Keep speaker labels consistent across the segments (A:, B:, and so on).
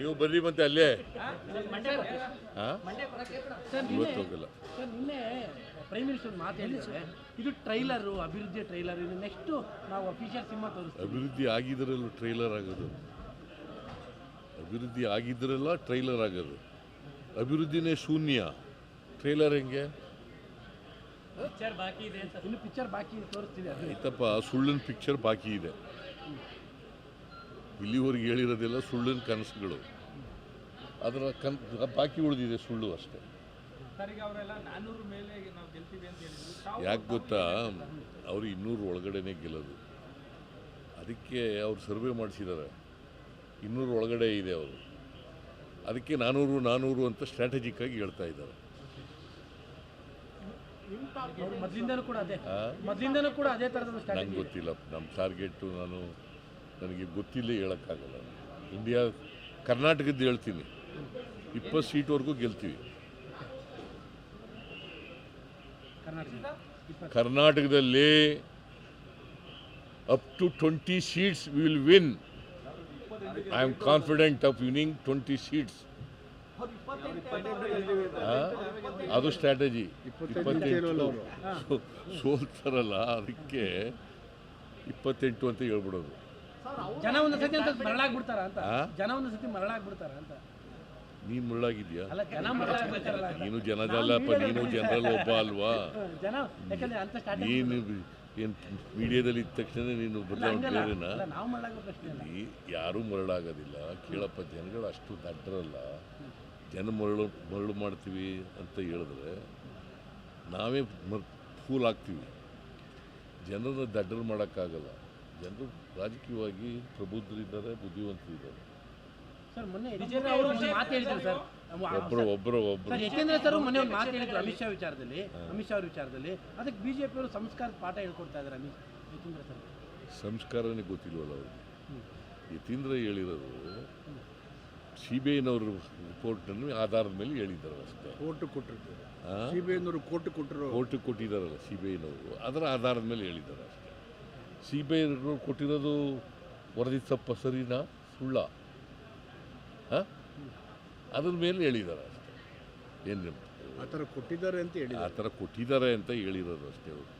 A: ನೀವು ಬರ್ರಿ ಮತ್ತೆ ಅಲ್ಲೇ. ಇವತ್ತು ಹೋಗಲ್ಲ.
B: ಪ್ರೈಮ್ ಮಿನಿಸ್ಟರ್ ಮಾತು ಹೇಳಿದ್ದಾರೆ. ಇದು ಟ್ರೈಲರು ಅಭಿವೃದ್ಧಿ ಟ್ರೈಲರ್ ಇದು ನೆಕ್ಸ್ಟ್ ನಾವು ಅಫಿಷಿಯಲ್ ಸಿನಿಮಾ ತೋರಿಸ್ತೀವಿ.
A: ಅಭಿವೃದ್ಧಿ ಆಗಿದ್ರಲ್ಲ ಟ್ರೈಲರ್ ಆಗೋದು. ಅಭಿವೃದ್ಧಿ ಆಗಿದ್ರಲ್ಲ ಟ್ರೈಲರ್ ಆಗೋದು. ಅಭಿವೃದ್ಧಿನೇ ಶೂನ್ಯ. ಟ್ರೈಲರ್ ಹೆಂಗೆ?
B: ಇನ್ನು ಪಿಕ್ಚರ್ ಬಾಕಿ ತೋರಿಸ್ತೀವಿ
A: ಆಯ್ತಪ್ಪ ಸುಳ್ಳಿನ ಪಿಕ್ಚರ್ ಬಾಕಿ ಇದೆ. ಇಲ್ಲಿವರೆಗೆ ಹೇಳಿರೋದೆಲ್ಲ ಸುಳ್ಳಿನ ಕನಸುಗಳು. ಅದರ ಕನ್ ಬಾಕಿ ಉಳಿದಿದೆ ಸುಳ್ಳು ಅಷ್ಟೇ. ಯಾಕೆ ಗೊತ್ತಾ? ಅವರು ಇನ್ನೂರು ಒಳಗಡೆನೇ ಗೆಲ್ಲೋದು. ಅದಕ್ಕೆ ಅವ್ರು ಸರ್ವೆ ಮಾಡಿಸಿದ್ದಾರೆ ಇನ್ನೂರು ಒಳಗಡೆ ಇದೆ ಅವರು. ಅದಕ್ಕೆ ನಾನೂರು ನಾನೂರು ಅಂತ ಸ್ಟ್ರಾಟಜಿಕ್ ಆಗಿ ಹೇಳ್ತಾ ಇದ್ದಾರೆ. ನಂಗೆ ಗೊತ್ತಿಲ್ಲ. ನಮ್ಮ ಟಾರ್ಗೆಟು ನಾನು ನನಗೆ ಗೊತ್ತಿಲ್ಲ ಹೇಳೋಕ್ಕಾಗಲ್ಲ. ಇಂಡಿಯಾ ಕರ್ನಾಟಕದ್ದು ಹೇಳ್ತೀನಿ. ಇಪ್ಪತ್ತು ಸೀಟ್ವರೆಗೂ ಗೆಲ್ತೀವಿ.
B: ಕರ್ನಾಟಕ
A: ಕರ್ನಾಟಕದಲ್ಲಿ up to twenty seats will win I am confident of winning twenty seats ಅದು ಸ್ಟ್ರಾಟಜಿ ಇಪ್ಪತ್ತೆಂಟು. ಸೋಲ್ತಾರಲ್ಲ, ಅದಕ್ಕೆ ಇಪ್ಪತ್ತೆಂಟು ಅಂತ ಹೇಳ್ಬಿಡೋದು.
B: ಜನ ಒಂದು ಸತಿ ಅಂತ ಮರಳಾಗ್ಬಿಡ್ತಾರ ಅಂತ?
A: ಆ?
B: ಜನ ಒಂದು ಸತಿ ಮರಳಾಗ್ಬಿಡ್ತಾರ ಅಂತ?
A: ನೀನು ಮುಳ್ಳಾಗಿದ್ಯಾ?
B: ಅಲ್ಲ ಜನ ಮರಳಾಗ್ಬಿಡ್ತಾರಲ್ಲ
A: ನೀನು ಜನದಲ್ಲಪ್ಪ ನೀನು ಜನರಲ್ ಒಬ್ಬ ಅಲ್ವಾ?
B: ಜನ ಯಾಕಂದ್ರೆ ಅಂತ ಸ್ಟಾರ್ಟಿಂಗ್
A: ನೀನು ಏನು ಮೀಡಿಯಾದಲ್ಲಿ ಇದ್ದ ತಕ್ಷಣ ನೀನು ಬದಲಾವಣೆ
B: ಮರಳಾಗೋ
A: ಯಾರೂ ಮರಳಾಗೋದಿಲ್ಲ. ಕೇಳಪ್ಪ ಜನಗಳು ಅಷ್ಟು ದಡ್ಡರಲ್ಲ. ಜನ ಮರಳು ಮರಳು ಮಾಡ್ತೀವಿ ಅಂತ ಹೇಳಿದ್ರೆ ನಾವೇ ಮರ್ ಫೂಲ್ ಆಗ್ತೀವಿ. ಜನರನ್ನ ದಡ್ಡರು ಮಾಡೋಕ್ಕಾಗಲ್ಲ. ಜನರು ರಾಜಕೀಯವಾಗಿ ಪ್ರಬುದ್ಧರಿದ್ದಾರೆ ಬುದ್ಧಿವಂತರಿದ್ದಾರೆ.
B: ಸರ್ ಮೊನ್ನೆ ಯತೀಂದ್ರ ಅವರು ಒಂದು ಮಾತು ಹೇಳಿದ್ರು ಸರ್.
A: ಒಬ್ಬರು ಒಬ್ಬರು ಒಬ್ಬರು
B: ಸರ್ ಯತೀಂದ್ರ ಸರ್ ಮೊನ್ನೆ ಒಂದು ಮಾತು ಹೇಳಿದ್ರು ಅಮಿತ್ ಶಾ ವಿಚಾರದಲ್ಲಿ ಅಮಿತ್ ಶಾ ಅವ್ರ ವಿಚಾರದಲ್ಲಿ. ಅದಕ್ಕೆ ಬಿಜೆಪಿ ಅವರು ಸಂಸ್ಕಾರದ ಪಾಠ ಹೇಳ್ಕೊಡ್ತಾ ಇದ್ದಾರೆ ಅಮಿತ್ ಯತೀಂದ್ರ ಸರ್.
A: ಸಂಸ್ಕಾರನೇ ಗೊತ್ತಿಲ್ವಲ್ಲ ಅವ್ರಿಗೆ? ಯತೀಂದ್ರ ಹೇಳಿರೋದು ಸಿ ಬಿ ಐನವ್ರ ರಿಪೋರ್ಟನ್ನು ಆಧಾರದ ಮೇಲೆ ಹೇಳಿದ್ದಾರೆ ಅಷ್ಟೇ.
C: ಕೋರ್ಟ್ ಕೊಟ್ಟಿರ್ತಾರೆ? ಸಿ ಬಿ ಐನವರು ಕೋರ್ಟ್ ಕೊಟ್ಟರು
A: ಕೋರ್ಟಿಗೆ ಕೊಟ್ಟಿದ್ದಾರಲ್ಲ ಸಿ ಬಿ ಐನವರು ಅದರ ಆಧಾರದ ಮೇಲೆ ಹೇಳಿದ್ದಾರೆ ಅಷ್ಟೇ. ಸಿ ಬಿ ಐ ಕೊಟ್ಟಿರೋದು ವರದಿ ತಪ್ಪ ಸರಿನಾ? ಸುಳ್ಳ? ಹಾಂ? ಅದ್ರ ಮೇಲೆ ಹೇಳಿದ್ದಾರೆ ಅಷ್ಟೇ. ಏನು
C: ಆ ಥರ ಕೊಟ್ಟಿದ್ದಾರೆ ಅಂತ ಹೇಳಿ
A: ಆ ಥರ ಕೊಟ್ಟಿದ್ದಾರೆ ಅಂತ ಹೇಳಿರೋದು ಅಷ್ಟೇ ಹೊರತು.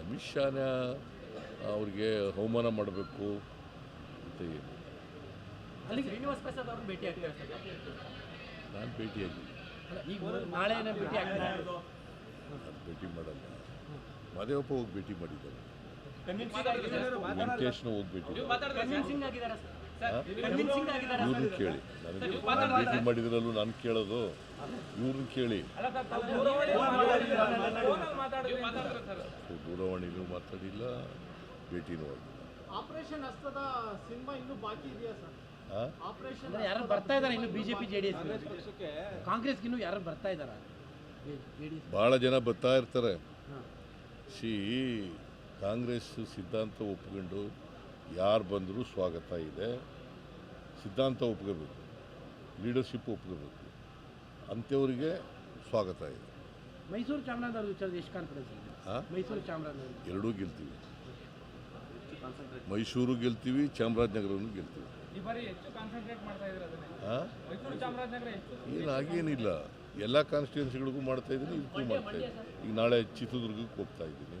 A: ಅಮಿತ್ ಶಾನ ಅವ್ರಿಗೆ ಅವಮಾನ ಮಾಡಬೇಕು ಅಂತ ಏನು?
B: ಅಲ್ಲಿಗೆ ಶ್ರೀನಿವಾಸ್ ಪ್ರಸಾದ್ ಅವ್ರನ್ನ ಭೇಟಿ ಆಗ್ತಾರೆ
A: ನಾನು ಭೇಟಿಯಾಗಿ
B: ಈಗ ನಾಳೆನೇ ಭೇಟಿ ಆಗ್ತಾರೆ?
A: ನಾನು ಭೇಟಿ ಮಾಡಲ್ಲ. ಮಾದೇವಪ್ಪ ಹೋಗಿ ಭೇಟಿ ಮಾಡಿದ್ದಾರೆ. ವೆಂಕಟೇಶ್ನ ಹೋಗಿ ಭೇಟಿ
B: ಕನ್ವಿನ್ಸಿಂಗ್ ಆಗಿದ್ದಾರೆ ಸರ್? ಕನ್ವಿನ್ಸಿಂಗ್ ಆಗಿದ್ದಾರೆ
A: ಇವ್ರನ್ನ ಕೇಳಿ. ನನಗೆ ಮಾಡಿದ್ರಲ್ಲೂ ನಾನು ಕೇಳೋದು. ಇವ್ರನ್ನ ಕೇಳಿ. ದೂರವಾಣಿಲೂ ಮಾತಾಡಿಲ್ಲ ಭೇಟಿನೂ ಆಗಿಲ್ಲ
D: ಆಪರೇಷನ್ ಹಸ್ತದ ಸಿನಿಮಾ ಇನ್ನೂ ಬಾಕಿ ಇದೆಯಾ ಸರ್? ಆಪರೇಷನ್
B: ಅಂದ್ರೆ ಯಾರು ಬರ್ತಾ ಇದ್ದಾರೆ ಇನ್ನು ಬಿಜೆಪಿ ಜೆಡಿಎಸ್ ಡಿ ಎಸ್ ಕಾಂಗ್ರೆಸ್ಗೆ ಇನ್ನೂ ಯಾರು ಬರ್ತಾ ಇದ್ದಾರೆ ಬಹಳ
A: ಭಾಳ ಜನ ಬರ್ತಾ ಇರ್ತಾರೆ. ಸಿ ಕಾಂಗ್ರೆಸ್ ಸಿದ್ಧಾಂತ ಒಪ್ಕೊಂಡು ಯಾರು ಬಂದರೂ ಸ್ವಾಗತ ಇದೆ. ಸಿದ್ಧಾಂತ ಒಪ್ಕೋಬೇಕು ಲೀಡರ್ಶಿಪ್ ಒಪ್ಕೋಬೇಕು ಅಂಥವ್ರಿಗೆ ಸ್ವಾಗತ ಇದೆ.
B: ಮೈಸೂರು ಚಾಮರಾಜನಗರ ವಿಚಾರದ ಎಷ್ಟು ಕಾನ್ಫಿಡೆನ್ಸ್ ಇದೆ ಮೈಸೂರು ಚಾಮರಾಜನಗರ.
A: ಎರಡೂ ಗೆಲ್ತೀವಿ. ಮೈಸೂರು ಗೆಲ್ತೀವಿ ಚಾಮರಾಜನಗರನು ಗೆಲ್ತೀವಿ.
E: ಈ ಬಾರಿ ಹೆಚ್ಚು ಕಾನ್ಸಂಟ್ರೇಟ್ ಮಾಡ್ತಾ ಇದ್ರೆ ಅದನ್ನೇ? ಮೈಸೂರು ಚಾಮರಾಜನಗರ ಹೆಚ್ಚು
A: ಏನು ಹಾಗೇನಿಲ್ಲ. ಎಲ್ಲ ಕಾನ್ಸ್ಟಿಟ್ಯೂನ್ಸಿಗಳಿಗೂ ಮಾಡ್ತಾ ಇದ್ದೀನಿ ಇದಕ್ಕೂ ಮಾಡ್ತಾ ಇದ್ದೀನಿ. ಈಗ ನಾಳೆ ಚಿತ್ರದುರ್ಗಕ್ಕೆ ಹೋಗ್ತಾ ಇದ್ದೀನಿ.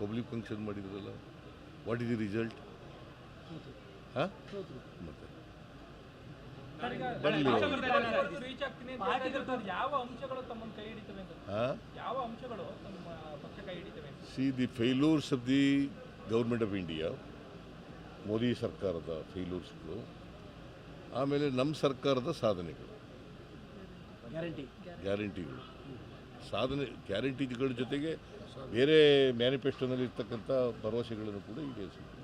A: ಪಬ್ಲಿಕ್ ಫಂಕ್ಷನ್ ಮಾಡಿದ್ರಲ್ಲ? ವಾಟ್ ಇಸ್ ದಿ ರಿಸಲ್ಟ್ ಹಾಂ? ಮತ್ತೆ. ಬರಲಿ
E: ರೀಚ್ ಆಗ್ತೀನಿ ಅಂತ ಹೇಳ್ತಾ ಇದ್ದಾರೆ ಸರ್. ಯಾವ ಅಂಶಗಳು ತಮ್ಮನ್ನು ಕೈ ಹಿಡಿತವೆ ಅಂತ
A: ಹಾಂ?
E: ಯಾವ ಅಂಶಗಳು ನಮ್ಮ ಪಕ್ಷ ಕೈ ಹಿಡಿತವೆ ಅಂತ
A: see the failures of the government of India Modi ಸರ್ಕಾರದ ಫೇಲ್ಯೂರ್ಸ್ಗಳು ಆಮೇಲೆ ನಮ್ಮ ಸರ್ಕಾರದ ಸಾಧನೆಗಳು.
B: ಗ್ಯಾರಂಟಿ
A: ಗ್ಯಾರಂಟಿಗಳು ಸಾಧನೆ ಗ್ಯಾರಂಟಿಗಳ ಜೊತೆಗೆ ಬೇರೆ ಮ್ಯಾನಿಫೆಸ್ಟೋನಲ್ಲಿ ಇರ್ತಕ್ಕಂಥ ಭರವಸೆಗಳನ್ನು ಕೂಡ ಈಡೇರಿಸಿದ್ರು.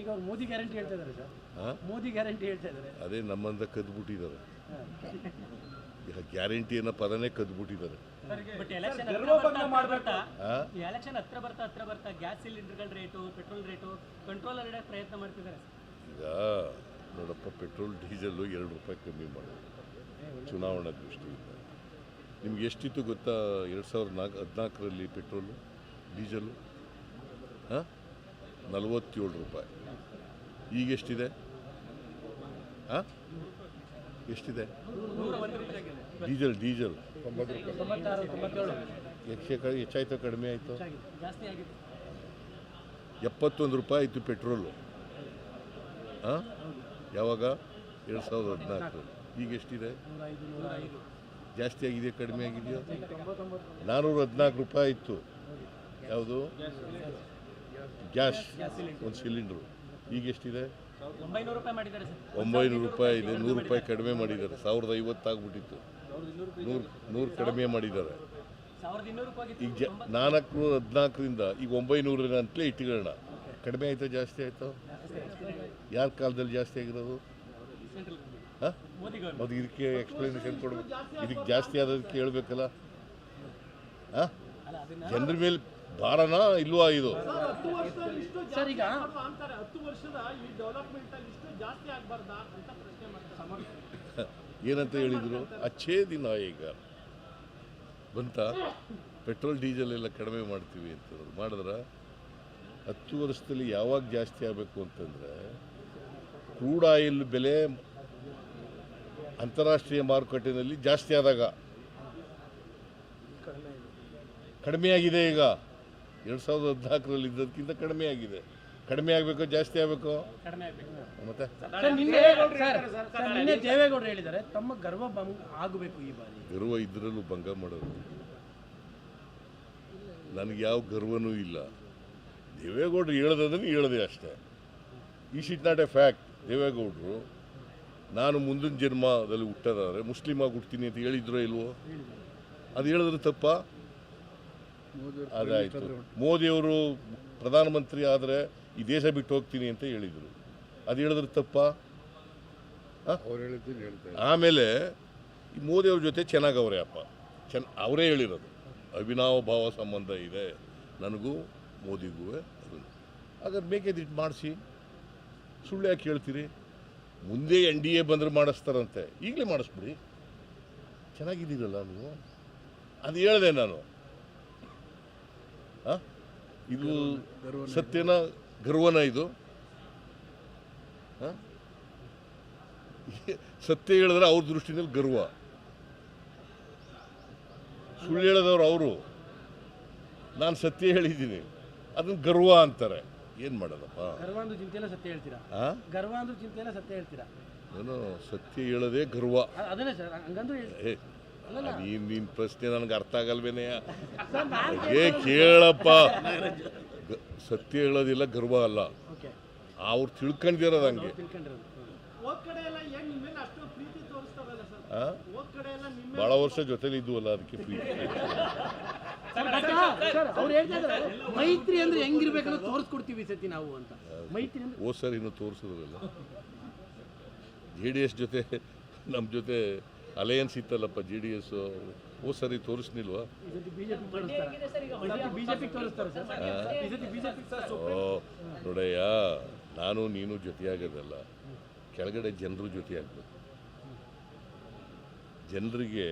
B: ಈಗ ಅವ್ರು ಮೋದಿ ಗ್ಯಾರಂಟಿ ಹೇಳ್ತಾ ಇದ್ದಾರೆ ಸರ್.
A: ಹಾಂ
B: ಮೋದಿ ಗ್ಯಾರಂಟಿ ಹೇಳ್ತಾ ಇದ್ದಾರೆ.
A: ಅದೇ ನಮ್ಮಂದ ಕದ್ಬಿಟ್ಟಿದ್ದಾರೆ. ಈಗ ಗ್ಯಾರಂಟಿ ಅನ್ನೋ ಪದನೇ ಕದ್ಬಿಟ್ಟಿದ್ದಾರೆ.
F: ಬಟ್ ಎಲೆಕ್ಷನ್ ಬರ್ತಾ
A: ಹಾಂ
F: ಈ ಎಲೆಕ್ಷನ್ ಹತ್ರ ಬರ್ತಾ ಹತ್ರ ಬರ್ತಾ ಗ್ಯಾಸ್ ಸಿಲಿಂಡರ್ಗಳ ರೇಟು ಪೆಟ್ರೋಲ್ ರೇಟು ಕಂಟ್ರೋಲ್ ಇಡಕ್ಕೆ ಪ್ರಯತ್ನ ಮಾಡ್ತಿದ್ದಾರೆ.
A: ಈಗ ನೋಡಪ್ಪ ಪೆಟ್ರೋಲ್ ಡೀಸೆಲ್ಲು ಎರಡು ರೂಪಾಯಿ ಕಮ್ಮಿ ಮಾಡೋದು. ಚುನಾವಣಾ ದೃಷ್ಟಿಯಿಂದ. ನಿಮ್ಗೆ ಎಷ್ಟಿತ್ತು ಗೊತ್ತಾ? ಎರಡು ಸಾವಿರದ ನಾಲ್ಕು ಹದಿನಾಲ್ಕರಲ್ಲಿ ಪೆಟ್ರೋಲು ಡೀಸೆಲ್ಲು ಹಾಂ? ನಲವತ್ತೇಳು ರೂಪಾಯಿ. ಈಗ ಎಷ್ಟಿದೆ? ಹಾಂ? ಎಷ್ಟಿದೆ? Diesel diesel. ತೊಂಬತ್ತು ರೂಪಾಯಿ ಹೆಚ್ಚಾಯ್ತೋ ಕಡಿಮೆ ಆಯಿತು? ಎಪ್ಪತ್ತೊಂದು ರೂಪಾಯಿ ಆಯಿತು ಪೆಟ್ರೋಲು. ಹಾಂ? ಯಾವಾಗ? ಎರಡು ಸಾವಿರದ ಹದಿನಾಲ್ಕು. ಈಗ ಎಷ್ಟಿದೆ? ಜಾಸ್ತಿ ಆಗಿದೆ ಕಡಿಮೆ ಆಗಿದೆಯೋ? ನಾನ್ನೂರ ಹದಿನಾಲ್ಕು ರೂಪಾಯಿ ಇತ್ತು ಯಾವುದು? ಗ್ಯಾಸ್. ಒಂದು ಸಿಲಿಂಡ್ರು. ಈಗ ಎಷ್ಟಿದೆ?
F: ಒಂಬೈನೂರು ರೂಪಾಯಿ
A: ಇದೆ. ನೂರು ರೂಪಾಯಿ ಕಡಿಮೆ ಮಾಡಿದ್ದಾರೆ. ಸಾವಿರದ ಐವತ್ತು ಆಗ್ಬಿಟ್ಟಿತ್ತು. ನೂರು ನೂರು ಕಡಿಮೆ ಮಾಡಿದ್ದಾರೆ. ಈಗ ಜ ನಾಲ್ಕು ಹದಿನಾಲ್ಕರಿಂದ ಈಗ ಒಂಬೈನೂರ ಅಂತಲೇ ಇಟ್ಕೊಳ್ಳೋಣ ಕಡಿಮೆ ಆಯಿತು ಜಾಸ್ತಿ ಆಯಿತು? ಯಾರ ಕಾಲದಲ್ಲಿ ಜಾಸ್ತಿ ಆಗಿರೋದು? ಹಾಂ? ಅದು ಇದಕ್ಕೆ ಎಕ್ಸ್ಪ್ಲನೇಷನ್ ಕೊಡಬೇಕು. ಇದಕ್ಕೆ ಜಾಸ್ತಿ ಆದದಕ್ಕೆ ಹೇಳ್ಬೇಕಲ್ಲ. ಹಾಂ? ಜನರ ಮೇಲೆ ಭಾರನ ಇಲ್ವಾ ಇದು?
D: ಹತ್ತು ವರ್ಷದಲ್ಲಿ ಇಷ್ಟು
B: ಸರ್, ಈಗ-
D: ಅಂತಾರೆ ಹತ್ತು ವರ್ಷದ ಈ ಡೆವಲಪ್ಮೆಂಟ್ ಅಲ್ಲಿ ಇಷ್ಟು ಜಾಸ್ತಿ ಆಗ್ಬಾರ್ದಾ ಅಂತ ಪ್ರಶ್ನೆ ಮಾಡ್ತಾರೆ.
A: ಏನಂತ ಹೇಳಿದರು? ಅಚ್ಚೇ ದಿನ ಈಗ. ಬಂತ? ಪೆಟ್ರೋಲ್ ಡೀಸೆಲ್ ಎಲ್ಲ ಕಡಿಮೆ ಮಾಡ್ತೀವಿ ಅಂತ ಮಾಡಿದ್ರೆ? ಹತ್ತು ವರ್ಷದಲ್ಲಿ ಯಾವಾಗ ಜಾಸ್ತಿ ಆಗಬೇಕು ಅಂತಂದರೆ ಕ್ರೂಡ್ ಆಯಿಲ್ ಬೆಲೆ ಅಂತಾರಾಷ್ಟ್ರೀಯ ಮಾರುಕಟ್ಟೆಯಲ್ಲಿ ಜಾಸ್ತಿ ಆದಾಗ. ಕಡಿಮೆ ಆಗಿದೆ ಈಗ. ಎರಡು ಸಾವಿರದ ಹದಿನಾಲ್ಕರಲ್ಲಿ ಇದ್ದದಕ್ಕಿಂತ ಕಡಿಮೆ ಆಗಿದೆ. ಕಡಿಮೆ ಆಗಬೇಕು ಜಾಸ್ತಿ ಆಗಬೇಕು?
F: ಕಡಿಮೆ ಆಗಬೇಕು.
A: ಮತ್ತೆ?
B: ಸರ್ ನಿನ್ನೆ ಸರ್ ಸರ್ ನಿನ್ನೆ ದೇವೇಗೌಡರು ಹೇಳಿದ್ದಾರೆ ತಮ್ಮ ಗರ್ವ ಭಂಗ ಆಗಬೇಕು ಈ ಬಾರಿ.
A: ಗರ್ವ ಇದ್ರಲ್ಲೂ ಭಂಗ ಮಾಡೋದು. ನನಗೆ ಯಾವ ಗರ್ವನೂ ಇಲ್ಲ. ದೇವೇಗೌಡರು ಹೇಳೋದನ್ನು ಹೇಳದೆ ಅಷ್ಟೇ. ಈ ಶಿಟ್ ನಾಟ್ ಎ ಫ್ಯಾಕ್ಟ್ ದೇವೇಗೌಡರು ನಾನು ಮುಂದಿನ ಜನ್ಮದಲ್ಲಿ ಹುಟ್ಟೋದಾದ್ರೆ ಮುಸ್ಲಿಮಾಗಿ ಹುಡ್ತೀನಿ ಅಂತ ಹೇಳಿದ್ರೋ ಇಲ್ವೋ? ಅದು ಹೇಳಿದ್ರೆ ತಪ್ಪ? ಅದಾಯಿತು. ಮೋದಿಯವರು ಪ್ರಧಾನಮಂತ್ರಿ ಆದರೆ ಈ ದೇಶ ಬಿಟ್ಟು ಹೋಗ್ತೀನಿ ಅಂತ ಹೇಳಿದರು. ಅದು ಹೇಳಿದ್ರೆ ತಪ್ಪ? ಆಮೇಲೆ ಈ ಮೋದಿಯವ್ರ ಜೊತೆ ಚೆನ್ನಾಗವ್ರೆ ಅಪ್ಪ. ಚೆನ್ನ ಅವರೇ ಹೇಳಿರೋದು. ಅವಿನಾವ ಭಾವ ಸಂಬಂಧ ಇದೆ. ನನಗೂ ಮೋದಿಗೂ ಅದು. ಹಾಗಾದ್ರೆ ಬೇಕಿದ್ದು ಮಾಡಿಸಿ. ಸುಳ್ಳು ಯಾಕೆ ಹೇಳ್ತೀರಿ? ಮುಂದೆ ಎನ್ ಡಿ ಎ ಬಂದರೆ ಮಾಡಿಸ್ತಾರಂತೆ. ಈಗಲೇ ಮಾಡಿಸ್ಬಿಡಿ. ಚೆನ್ನಾಗಿದ್ದೀರಲ್ಲ ನೀವು? ಅದು ಹೇಳಿದೆ ನಾನು? ಇದು ಸತ್ಯನ ಗರ್ವನ ಇದು? ಸತ್ಯ ಹೇಳಿದ್ರೆ ಅವ್ರ ದೃಷ್ಟಿನಲ್ಲಿ ಗರ್ವ. ಸುಳ್ಳು ಹೇಳಿದವ್ರು ಅವರು. ನಾನು ಸತ್ಯ ಹೇಳಿದ್ದೀನಿ. ಅದನ್ನ ಗರ್ವ ಅಂತಾರೆ. ಏನು ಮಾಡೋದಪ್ಪ?
B: ಗರ್ವ ಅಂದ್ರೆ ಚಿಂತೆ ಸತ್ಯ ಹೇಳ್ತೀರಾ?
A: ಏನು
B: ಗರ್ವ ಅಂದ್ರೂ ಚಿಂತೆ ಇಲ್ಲ ಸತ್ಯ ಹೇಳ್ತೀರಾ?
A: ಏನು ಸತ್ಯ ಹೇಳೋದೇ ಗರ್ವ. ನೀನು ನಿನ್ನ ಪ್ರಶ್ನೆ ನನಗೆ ಅರ್ಥ ಆಗಲ್ವೇನೆಯ ಏ ಕೇಳಪ್ಪ. ಸತ್ಯ ಹೇಳೋದಿಲ್ಲ ಗರ್ವ ಅಲ್ಲ.
B: ಓಕೆ.
A: ಅವ್ರು ತಿಳ್ಕೊಂಡಿರೋದು ಹಂಗೆ.
D: ಬಹಳ
A: ಭಾಳ ವರ್ಷ ಜೊತೆಲಿ ಇದ್ವಲ್ಲ ಅದಕ್ಕೆ ಪ್ರೀತಿ
B: ಸರ್ ಅವ್ರು ಹೇಳ್ತಾ ಇದ್ದಾರೆ. ಮೈತ್ರಿ ಅಂದ್ರೆ ಹೆಂಗಿರ್ಬೇಕಂತ ತೋರಿಸ್ಕೊಡ್ತೀವಿ ಸತಿ ನಾವು ಅಂತ. ಮೈತ್ರಿ
A: ಓ ಸರ್ ಇನ್ನು ಇನ್ನೂ ತೋರಿಸಿದ್ರಲ್ಲ. ಜೆ ಡಿ ಎಸ್ ಜೊತೆ ನಮ್ಮ ಜೊತೆ ಅಲಯನ್ಸ್ ಇತ್ತಲ್ಲಪ್ಪ ಜೆ ಡಿ ಎಸ್ ಓ ಸರಿ ತೋರಿಸ್ನಿಲ್ವಾ?
B: ಈ ಬಿಜೆಪಿ ತೋರಿಸ್ತಾರೆ ಬಿಜೆಪಿ ತೋರಿಸ್ತಾರೆ ಸರ್ ಈ ಸತಿ ಬಿಜೆಪಿ
A: ಓ ನೋಡಯ್ಯ ನಾನು ನೀನು ಜೊತೆಯಾಗೋದಲ್ಲ. ಕೆಳಗಡೆ ಜನರು ಜೊತೆಯಾಗಬೇಕು. ಜನರಿಗೆ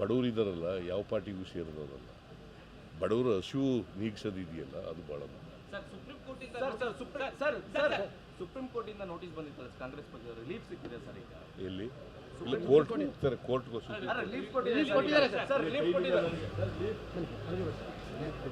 A: ಬಡವರು ಇದ್ದಾರಲ್ಲ ಯಾವ ಪಾರ್ಟಿಗೂ ಸೇರಿದವರಲ್ಲ. ಬಡವರು ಹಸಿವು ನೀಗಿಸೋದಿದೆಯಲ್ಲ ಅದು ಭಾಳ
G: ಸರ್ ಸುಪ್ರೀಂ ಕೋರ್ಟಿಂದ ಸರ್ ಸರ್ ಸುಪ್ರೀಂ ಕೋರ್ಟಿಂದ ನೋಟಿಸ್ ಬಂದಿತ್ತು ಕಾಂಗ್ರೆಸ್ ಪಕ್ಷ ರಿಲೀಫ್ ಸಿಕ್ಕಿದೆ ಸರ್ ಈಗ.
A: ಎಲ್ಲಿ? ಇಲ್ಲ ಕೋರ್ಟ್
G: ಸರ್ ಕೋರ್ಟ್ಗೆ